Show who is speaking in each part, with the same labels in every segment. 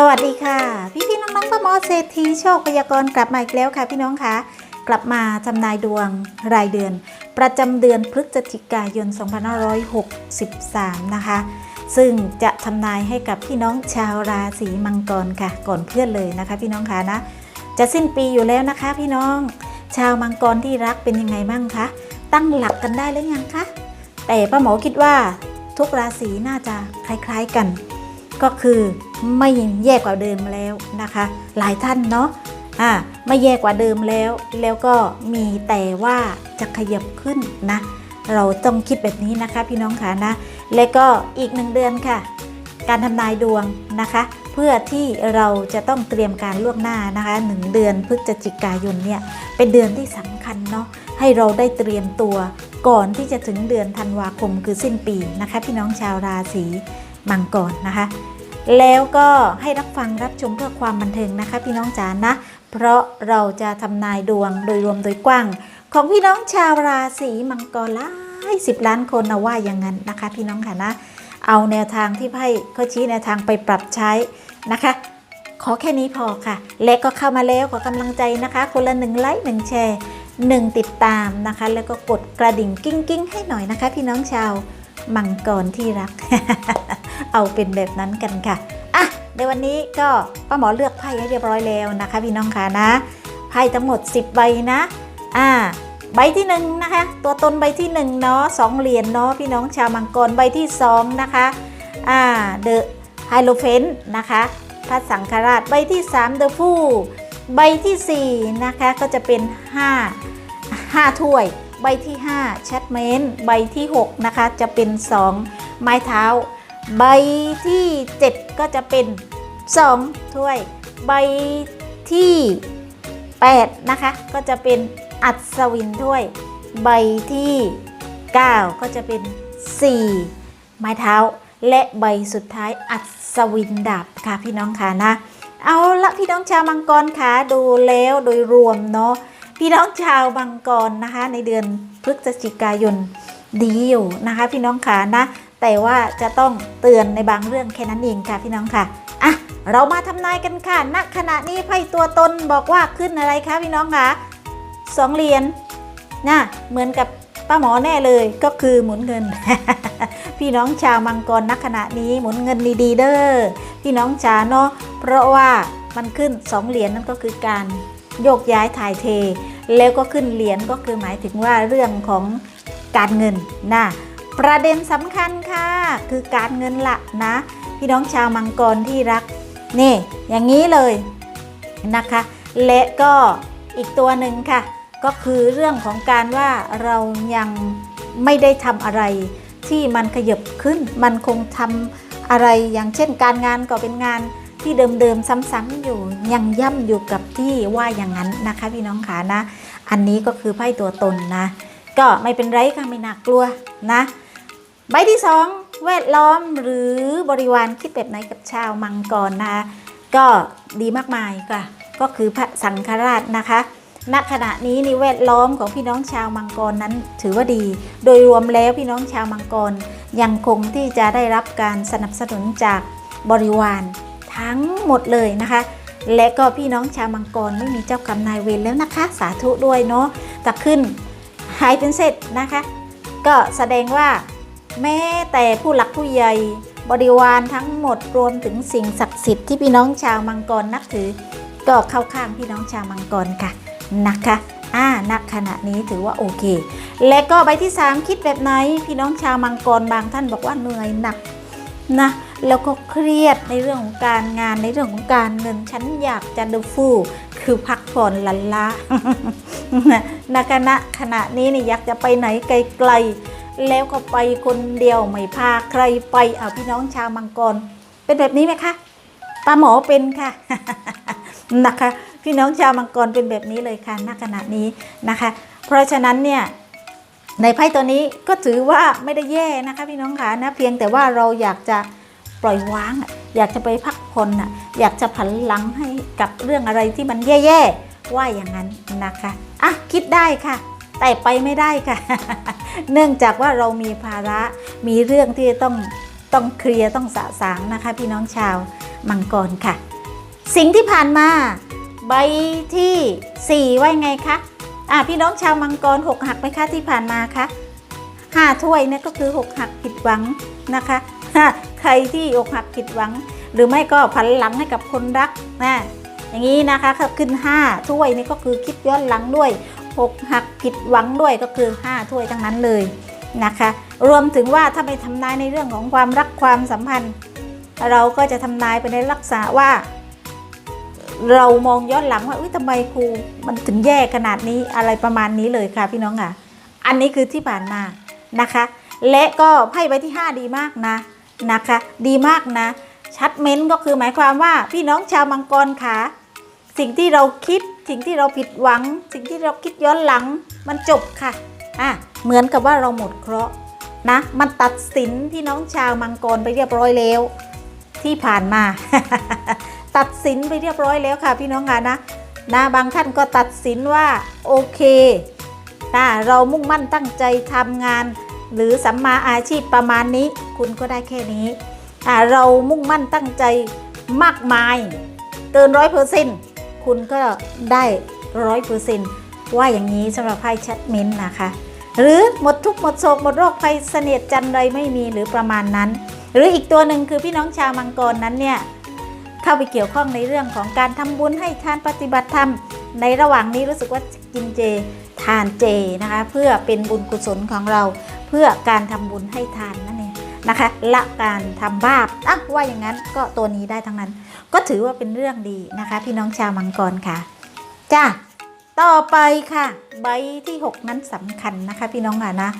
Speaker 1: สวัสดีค่ะ พี่พี่ๆน้องป้าหมอเศรษฐีโชคพยากรณ์กลับมาอีกแล้วค่ะ พี่น้องคะกลับมาทำนายดวงรายเดือน ประจำเดือนพฤศจิกายน 2563 นะคะ ซึ่งจะทำนายให้กับพี่น้องชาวราศีมังกรค่ะ ก่อนเพื่อนเลยนะคะ พี่น้องคะนะจะสิ้นปีอยู่แล้วนะคะ พี่น้องชาวมังกรที่รักเป็นยังไงบ้างคะตั้งหลักกันได้หรือยังคะแต่ป้าหมอคิดว่าทุกราศีน่าจะคล้าย ๆกัน ก็คือไม่แย่กว่าเดิมแล้วนะคะ หลายท่านเนาะอ่าไม่แย่กว่าเดิมแล้ว แล้วก็มีแต่ว่าจะขยับขึ้นนะ เราต้องคิดแบบนี้นะคะพี่น้องค่ะนะ และก็อีกหนึ่งเดือนค่ะ การทำนายดวงนะคะ เพื่อที่เราจะต้องเตรียมการล่วงหน้านะคะหนึ่งเดือนพฤศจิกายนเนี่ยเป็นเดือนที่สำคัญเนาะให้เราได้เตรียมตัวก่อนที่จะถึงเดือนธันวาคมคือสิ้นปีนะคะ พี่น้องชาวราศี มังกรนะคะ แล้วก็ให้รับฟังรับชมเพื่อความบันเทิงนะคะ พี่น้องจ๋านะ เพราะเราจะทำนายดวงโดยรวมโดยกว้าง ของพี่น้องชาวราศีมังกรหลายสิบล้านคนนะว่าอย่างนั้นนะคะ พี่น้องค่ะนะเอาแนวทางที่ไพ่เขาชี้แนวทางไปปรับใช้นะคะ ขอแค่นี้พอค่ะ และก็เข้ามาแล้วขอกำลังใจนะคะ คนละหนึ่งไลค์หนึ่งแชร์หนึ่งติดตามนะคะ แล้วก็กดกระดิ่งกิ้งกิ้งให้หน่อยนะคะ พี่น้องชาวมังกรที่รัก เอาเป็นแบบนั้นกันค่ะอะในวันนี้ก็ป้าหมอเลือกไพ่ให้เรียบร้อยแล้วนะคะพี่น้องค่ะนะไพ่ทั้งหมด 10 ใบนะอ่าใบที่หนึ่งนะคะตัวตนใบที่หนึ่งเนาะสองเหรียญเนาะพี่น้องชาวมังกรใบที่สองนะคะอ่าเดอะไฮโลเฟนนะคะพระสังฆราชใบที่3เดอะฟูใบทีสี่4นะคะก็จะเป็น 5 5 ถ้วย ใบที่5ชัดเมนใบที่ 6 นะคะ จะเป็น 2 ไม้เท้า ใบที่ 7 ก็จะเป็น 2 ถ้วย ใบที่ 8 นะคะ ก็จะเป็นอัศวินถ้วย ใบที่ 9 ก็จะเป็น 4 ไม้เท้า และใบสุดท้ายอัศวินดาบค่ะพี่น้องค่ะนะ เอาละพี่น้องชาวมังกรค่ะดูแล้วโดยรวมเนาะพี่น้องชาวมังกรนะคะ ในเดือนพฤศจิกายนดีอยู่นะคะ พี่น้องค่ะนะ แต่ว่าจะต้องเตือนในบางเรื่องแค่นั้นเองค่ะพี่น้องค่ะอะเรามาทำนายกันค่ะ ณ ขณะนี้ไพ่ตัวตนบอกว่าขึ้นอะไรคะพี่น้องคะสองเหรียญนะเหมือนกับป้าหมอแน่เลยก็คือหมุนเงิน พี่น้องชาวมังกรณขณะนี้หมุนเงินดีๆเด้อพี่น้องจ๋าเนาะเพราะว่ามันขึ้นสองเหรียญนั่นก็คือการโยกย้ายถ่ายเท แล้วก็ขึ้นเหรียญก็คือหมายถึงว่าเรื่องของการเงินนะ ประเด็นสำคัญค่ะ คือการเงินละนะ พี่น้องชาวมังกรที่รัก นี่ อย่างนี้เลยนะคะ และก็อีกตัวหนึ่งค่ะ ก็คือเรื่องของการว่าเรายังไม่ได้ทำอะไร ที่มันขยับขึ้น มันคงทำอะไรอย่างเช่น การงานก็เป็นงานที่เดิมๆซ้ำๆอยู่ยังย่ำอยู่กับที่ว่าอย่างนั้นนะคะ พี่น้องขานะ อันนี้ก็คือไพ่ตัวตนนะ ก็ไม่เป็นไรค่ะไม่น่ากลัวนะ ใบที่สองแวดล้อมหรือบริวารคิดแบบไหนกับชาวมังกรนะคะก็ดีมากมายค่ะ ก็คือพระสังฆราชนะคะณขณะนี้นี่แวดล้อมของพี่น้องชาวมังกรนั้นถือว่าดี โดยรวมแล้วพี่น้องชาวมังกรยังคงที่จะได้รับการสนับสนุนจากบริวารทั้งหมดเลยนะคะ และก็พี่น้องชาวมังกรไม่มีเจ้ากรรมนายเวรแล้วนะคะ สาธุด้วยเนาะแต่ขึ้นหายเป็นเสร็จนะคะ ก็แสดงว่า แม้แต่ผู้หลักผู้ใหญ่บริวารทั้งหมดรวมถึงสิ่งศักดิ์สิทธิ์ที่พี่น้องชาวมังกรนับถือ ก็เข้าข้างพี่น้องชาวมังกรค่ะนะคะอ่าณขณะนี้ถือว่าโอเค และก็ใบที่ 3 คิดแบบไหน พี่น้องชาวมังกรบางท่านบอกว่าเหนื่อยหนักนะแล้วก็เครียดในเรื่องของการงานในเรื่องของการเงินฉันอยากจะดูฟูคือพักผ่อนลันละณขณะขณะนี้นี่อยากจะไปไหนไกลๆ แล้วก็ไปคนเดียวไม่พาใครไปเอาพี่น้องชาวมังกร เป็นแบบนี้ไหมคะป้าหมอเป็นค่ะนะคะ พี่น้องชาวมังกรเป็นแบบนี้เลยค่ะณขณะนี้นะคะ เพราะฉะนั้นเนี่ยในไพ่ตัวนี้ก็ถือว่าไม่ได้แย่นะคะ พี่น้องค่ะนะเพียงแต่ว่าเราอยากจะปล่อยวาง อยากจะไปพักผ่อนอยากจะผันหลังให้กับเรื่องอะไรที่มันแย่ๆว่าอย่างนั้นนะคะอะคิดได้ค่ะ แต่ไปไม่ได้ค่ะ เนื่องจากว่าเรามีภาระมีเรื่องที่ต้องต้องเคลียร์ต้องสะสางนะคะ พี่น้องชาวมังกรค่ะ สิ่งที่ผ่านมาใบที่4ว่ายังไงคะอะพี่น้องชาวมังกรหกหักไหมคะที่ผ่านมาคะห้าถ้วยเนี่ยก็คือหกหักผิดหวังนะคะใครที่อกหักผิดหวัง หรือไม่ก็ผันหลังให้กับคนรักนะอย่างนี้นะคะขึ้น 5 ถ้วยนี่ก็คือคิดย้อนหลังด้วย อกหักผิดหวังด้วยก็คือ 5 ถ้วยทั้งนั้นเลยนะคะ รวมถึงว่าถ้าไปทำนายในเรื่องของความรักความสัมพันธ์ เราก็จะทำนายไปในลักษณะว่า เรามองย้อนหลังว่าอุ้ยทำไมครูมันถึงแย่ขนาดนี้อะไรประมาณนี้เลยค่ะพี่น้องค่ะ อันนี้คือที่ผ่านมานะคะ และก็ไพ่ใบที่ 5 ดีมากนะนะคะ ดีมากนะชัดเม้นก็คือหมายความว่าพี่น้องชาวมังกรขาสิ่งที่เราคิด สิ่งที่เราผิดหวัง สิ่งที่เราคิดย้อนหลัง มันจบค่ะอะเหมือนกับว่าเราหมดเคราะห์นะ มันตัดสินพี่น้องชาวมังกรไปเรียบร้อยแล้ว ที่ผ่านมา ตัดสินไปเรียบร้อยแล้วค่ะ พี่น้องค่ะนะนะบางท่านก็ตัดสินว่าโอเคนะเรามุ่งมั่นตั้งใจทำงาน หรือสัมมาอาชีพประมาณนี้ คุณก็ได้แค่นี้อ่าเรามุ่งมั่นตั้งใจมากมาย เกินร้อยเปอร์เซ็นต์ คุณก็ได้ร้อยเปอร์เซ็นต์ว่าอย่างนี้สำหรับไพ่ชัดเม้นนะคะ หรือหมดทุกหมดโศกหมดโรคภัยเสนียดจันไรไม่มีหรือประมาณนั้น หรืออีกตัวหนึ่งคือพี่น้องชาวมังกรนั้นเนี่ยเข้าไปเกี่ยวข้องในเรื่องของการทำบุญให้ทานปฏิบัติธรรม ในระหว่างนี้รู้สึกว่ากินเจทานเจนะคะเพื่อเป็นบุญกุศลของเรา เพื่อการทำบุญให้ทานนั่นเองนะคะละการทำบาปอะว่าอย่างนั้นก็ตัวนี้ได้ทั้งนั้น ก็ถือว่าเป็นเรื่องดีนะคะ พี่น้องชาวมังกรค่ะจ้าต่อไปค่ะ ใบที่ 6 นั้นสำคัญนะคะ พี่น้องค่ะนะ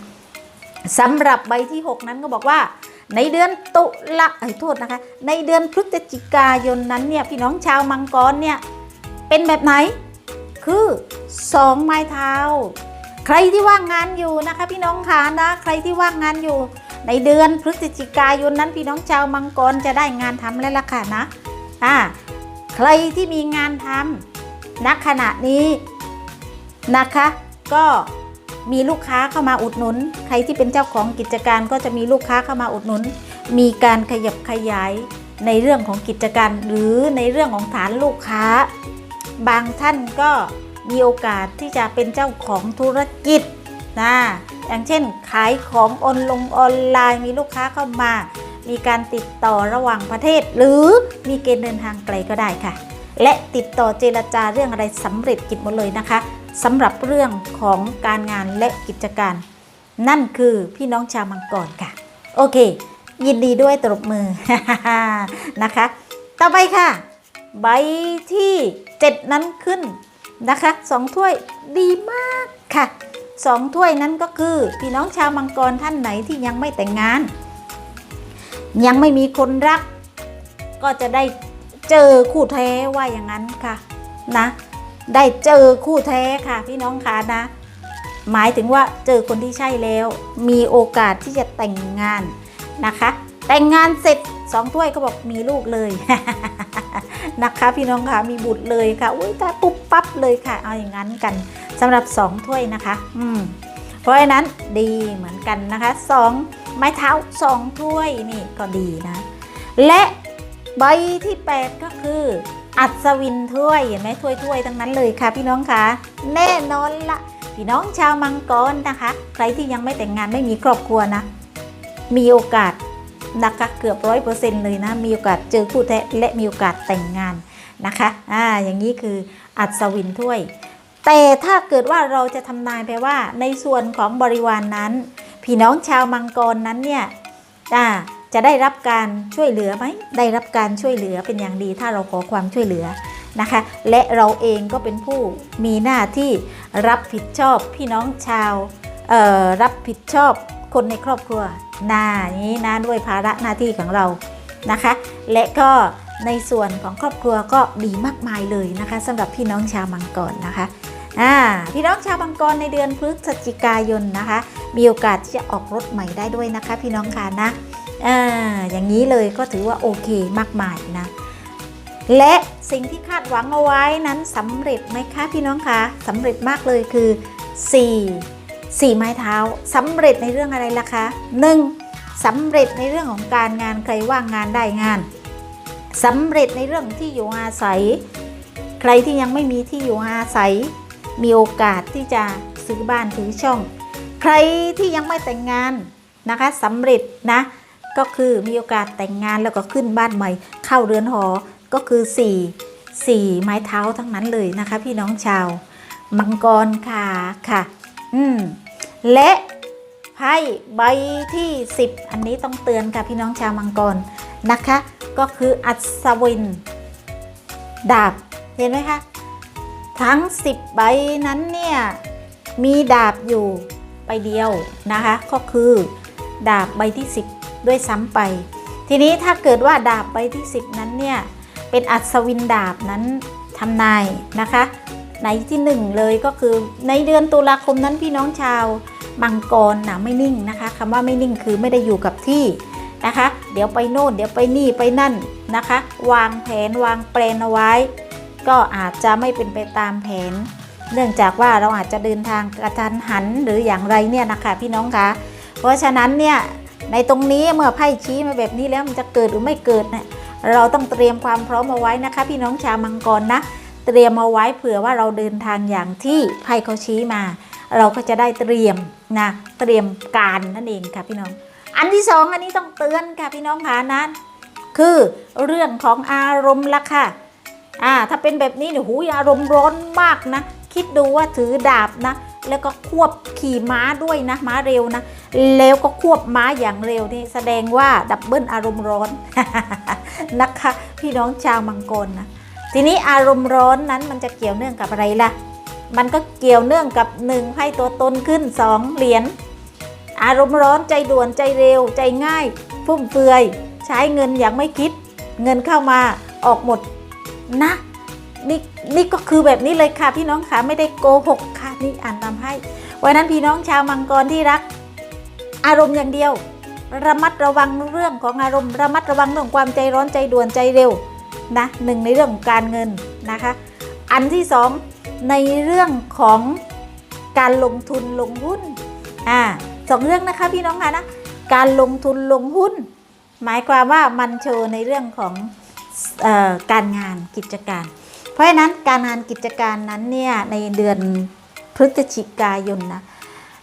Speaker 1: สำหรับใบที่ 6 นั้นก็บอกว่าในเดือนตุลาไอ้ยโทษนะคะ ในเดือนพฤศจิกายนนั้นเนี่ยพี่น้องชาวมังกรเนี่ยเป็นแบบไหน คือสองไม้เท้า ใครที่ว่างงานอยู่นะคะ พี่น้องขานะใครที่ว่างงานอยู่ ในเดือนพฤศจิกายนนั้นพี่น้องชาวมังกรจะได้งานทำแล้วล่ะค่ะนะ อ่าใครที่มีงานทำณขณะนี้นะคะ ก็มีลูกค้าเข้ามาอุดหนุน ใครที่เป็นเจ้าของกิจการก็จะมีลูกค้าเข้ามาอุดหนุน มีการขยับขยายในเรื่องของกิจการ หรือในเรื่องของฐานลูกค้า บางท่านก็มีโอกาสที่จะเป็นเจ้าของธุรกิจนะอย่างเช่นขายของออนลงออนไลน์มีลูกค้าเข้ามา มีการติดต่อระหว่างประเทศ หรือมีเกณฑ์เดินทางไกลก็ได้ค่ะ และติดต่อเจรจาเรื่องอะไรสำเร็จกิจหมดเลยนะคะสำหรับเรื่องของการงานและกิจการ นั่นคือพี่น้องชาวมังกรค่ะ โอเค ยินดีด้วยตบมือนะคะ ต่อไปค่ะ ใบที่ 7 นั้นขึ้นนะคะสองถ้วยดีมากค่ะสองถ้วยนั้นก็คือ พี่น้องชาวมังกรท่านไหนที่ยังไม่แต่งงาน ยังไม่มีคนรัก ก็จะได้เจอคู่แท้ว่าอย่างนั้นค่ะนะ ได้เจอคู่แท้ค่ะพี่น้องคะนะ หมายถึงว่าเจอคนที่ใช่แล้ว มีโอกาสที่จะแต่งงานนะคะ แต่งงานเสร็จสองถ้วยก็บอกมีลูกเลยนะคะ พี่น้องค่ะมีบุตรเลยค่ะอุ้ยตาปุ๊บปั๊บเลยค่ะ เอาอย่างนั้นกันสำหรับสองถ้วยนะคะ อืมเพราะฉะนั้นดีเหมือนกันนะคะสอง ไม้เท้าสองถ้วยนี่ก็ดีนะ และใบที่ 8 ก็คือ อัศวินถ้วยเห็นไหมถ้วยถ้วยทั้งนั้นเลยค่ะ พี่น้องคะแน่นอนละพี่น้องชาวมังกรนะคะ ใครที่ยังไม่แต่งงานไม่มีครอบครัวนะ มีโอกาสนะคะเกือบร้อยเปอร์เซ็นต์เลยนะ มีโอกาสเจอคู่แท้และมีโอกาสแต่งงานนะคะอ่าอย่างนี้คืออัศวินถ้วย แต่ถ้าเกิดว่าเราจะทำนายไปว่าในส่วนของบริวารนนั้น พี่น้องชาวมังกรนั้นเนี่ยอ่าจะได้รับการช่วยเหลือไหม ได้รับการช่วยเหลือเป็นอย่างดีถ้าเราขอความช่วยเหลือนะคะ และเราเองก็เป็นผู้มีหน้าที่รับผิดชอบพี่น้องชาวเอ่อรับผิดชอบคนในครอบครัวนานี้นะด้วยภาระหน้าที่ของเรานะคะ และก็ในส่วนของครอบครัวก็ดีมากมายเลยนะคะสำหรับพี่น้องชาวมังกรนะคะ อ่าพี่น้องชาวมังกรในเดือนพฤศจิกายนนะคะ มีโอกาสที่จะออกรถใหม่ได้ด้วยนะคะ พี่น้องค่ะนะอ่าอย่างนี้เลยก็ถือว่าโอเคมากมายนะ และสิ่งที่คาดหวังเอาไว้นั้นสำเร็จไหมคะพี่น้องคะสำเร็จมากเลยคือ4 4ไม้เท้าสำเร็จในเรื่องอะไรล่ะคะ 1. สำเร็จในเรื่องของการงานใครว่างงานได้งานสำเร็จในเรื่องที่อยู่อาศัย ใครที่ยังไม่มีที่อยู่อาศัย มีโอกาสที่จะซื้อบ้านซื้อช่อง ใครที่ยังไม่แต่งงานนะคะสำเร็จนะ ก็คือมีโอกาสแต่งงานแล้วก็ขึ้นบ้านใหม่ เข้าเรือนหอก็คือ 4 4 ไม้เท้าทั้งนั้นเลยนะคะ พี่น้องชาว มังกรค่ะค่ะ อืมและไพ่ใบที่ 10 อันนี้ต้องเตือนค่ะพี่น้องชาวมังกรนะคะ ก็คืออัศวิน ดาบ เห็นไหมคะ ทั้ง 10 ใบนั้นเนี่ย มีดาบอยู่ใบเดียวนะคะ ก็คือดาบใบที่ 10 ด้วยซ้ำไป ทีนี้ถ้าเกิดว่าดาบใบที่ 10 นั้นเนี่ย เป็นอัศวินดาบนั้นทำนายนะคะในที่หนึ่งเลยก็คือในเดือนตุลาคมนั้นพี่น้องชาวมังกรนะไม่นิ่งนะคะคำว่าไม่นิ่งคือไม่ได้อยู่กับที่นะคะ เดี๋ยวไปโน่น เดี๋ยวไปนี่ไปนั่นนะคะ วางแผนวางแปลนเอาไว้ ก็อาจจะไม่เป็นไปตามแผน เนื่องจากว่าเราอาจจะเดินทางกระทันหันหรืออย่างไรเนี่ยนะคะพี่น้องคะเพราะฉะนั้นเนี่ยในตรงนี้เมื่อไพ่ชี้มาแบบนี้แล้วมันจะเกิดหรือไม่เกิดเนี่ยเราต้องเตรียมความพร้อมเอาไว้นะคะ พี่น้องชาวมังกรนะ เตรียมเอาไว้เผื่อว่าเราเดินทางอย่างที่ไพ่เขาชี้มา เราก็จะได้เตรียมนะเตรียมการนั่นเองค่ะพี่น้อง อันที่สองอันนี้ต้องเตือนค่ะพี่น้องคะนั้นคือเรื่องของอารมณ์ละค่ะ อ่าถ้าเป็นแบบนี้เนี่ยหูยอารมณ์ร้อนมากนะ คิดดูว่าถือดาบนะ แล้วก็ควบขี่ม้าด้วยนะม้าเร็วนะ แล้วก็ควบม้าอย่างเร็วนี่แสดงว่าดับเบิลอารมณ์ร้อนนะคะ พี่น้องชาวมังกรนะทีนี้อารมณ์ร้อนนั้นมันจะเกี่ยวเนื่องกับอะไรล่ะ มันก็เกี่ยวเนื่องกับหนึ่งให้ตัวตนขึ้นสองเหรียญอารมณ์ร้อนใจด่วนใจเร็ว ใจง่าย ฟุ่มเฟือย ใช้เงินอย่างไม่คิด เงินเข้ามาออกหมด นะนี่นี่ก็คือแบบนี้เลยค่ะพี่น้องค่ะไม่ได้โกหกค่ะนี่อ่านตามให้วันนั้นพี่น้องชาวมังกรที่รัก อารมณ์อย่างเดียว ระมัดระวังเรื่องของอารมณ์ระมัดระวังเรื่องความใจร้อนใจด่วนใจเร็วนะหนึ่งในเรื่องของการเงินนะคะ อันที่สองในเรื่องของการลงทุนลงหุ้นอ่าสองเรื่องนะคะพี่น้องค่ะนะการลงทุนลงหุ้น หมายความว่ามันโชว์ในเรื่องของ การงานกิจการ เพราะฉะนั้นการงานกิจการนั้นเนี่ยในเดือนพฤศจิกายนนะ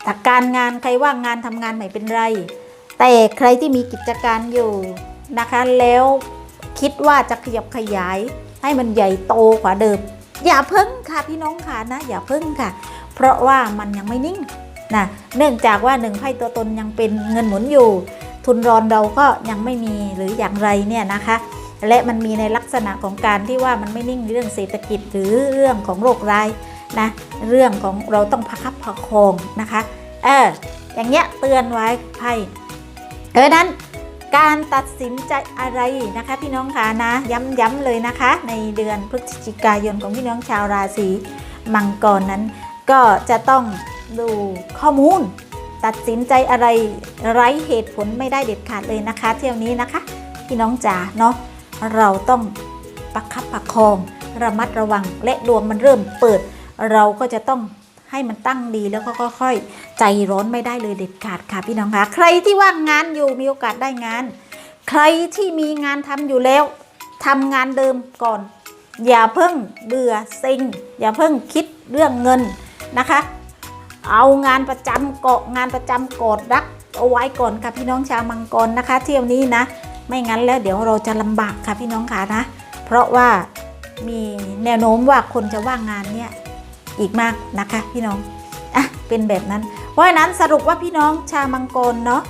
Speaker 1: แต่การงานใครว่างงานทำงานไม่เป็นไร แต่ใครที่มีกิจการอยู่นะคะแล้วคิดว่าจะขยับขยายให้มันใหญ่โตกว่าเดิม อย่าเพิ่งค่ะพี่น้องค่ะนะ อย่าเพิ่งค่ะ เพราะว่ามันยังไม่นิ่งนะเนื่องจากว่าหนึ่งไพ่ตัวตนยังเป็นเงินหมุนอยู่ ทุนรอนเราก็ยังไม่มีหรืออย่างไรเนี่ยนะคะ และมันมีในลักษณะของการที่ว่ามันไม่นิ่งเรื่องเศรษฐกิจหรือเรื่องของโรคร้ายนะเรื่องของเราต้องประคับประคงนะคะเอออย่างเงี้ยเตือนไว้ไพ่เพราะนั้นการตัดสินใจอะไรนะคะพี่น้องคะนะย้ำๆเลยนะคะ ในเดือนพฤศจิกายนของพี่น้องชาวราศีมังกรนั้น ก็จะต้องดูข้อมูล ตัดสินใจอะไรไร้เหตุผลไม่ได้เด็ดขาดเลยนะคะ เที่ยวนี้นะคะ พี่น้องจ๋าเนาะ เราต้องประคับประคอง ระมัดระวังและดวงมันเริ่มเปิด เราก็จะต้องให้มันตั้งดีแล้วก็ค่อยๆใจร้อนไม่ได้เลยเด็ดขาดค่ะพี่น้องคะใครที่ว่างงานอยู่มีโอกาสได้งาน ใครที่มีงานทำอยู่แล้วทำงานเดิมก่อน อย่าเพิ่งเบื่อเซ็งอย่าเพิ่งคิดเรื่องเงินนะคะ เอางานประจำเกาะงานประจำกอดรักเอาไว้ก่อนค่ะพี่น้องชาวมังกรนะคะ เที่ยวนี้นะ ไม่งั้นแล้วเดี๋ยวเราจะลำบากค่ะพี่น้องค่ะนะ เพราะว่ามีแนวโน้มว่าคนจะว่างงานเนี่ยอีกมากนะคะพี่น้องอะเป็นแบบนั้น เพราะฉะนั้นสรุปว่าพี่น้องชาวมังกรเนาะ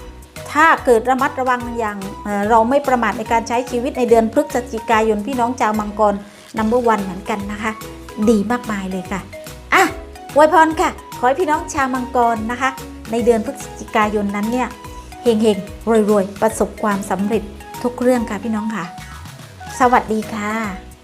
Speaker 1: ถ้าเกิดระมัดระวังอย่างเเราไม่ประมาทในการใช้ชีวิตในเดือนพฤศจิกายนพี่น้องชาวมังกรนัมเบอร์วันเหมือนกันนะคะ ดีมากมายเลยค่ะอะอวยพรค่ะ ขอให้พี่น้องชาวมังกรนะคะ ในเดือนพฤศจิกายนนั้นเนี่ยเฮงเฮงรวยรวยๆ ประสบความสำเร็จ ทุกเรื่องค่ะพี่น้องค่ะ สวัสดีค่ะ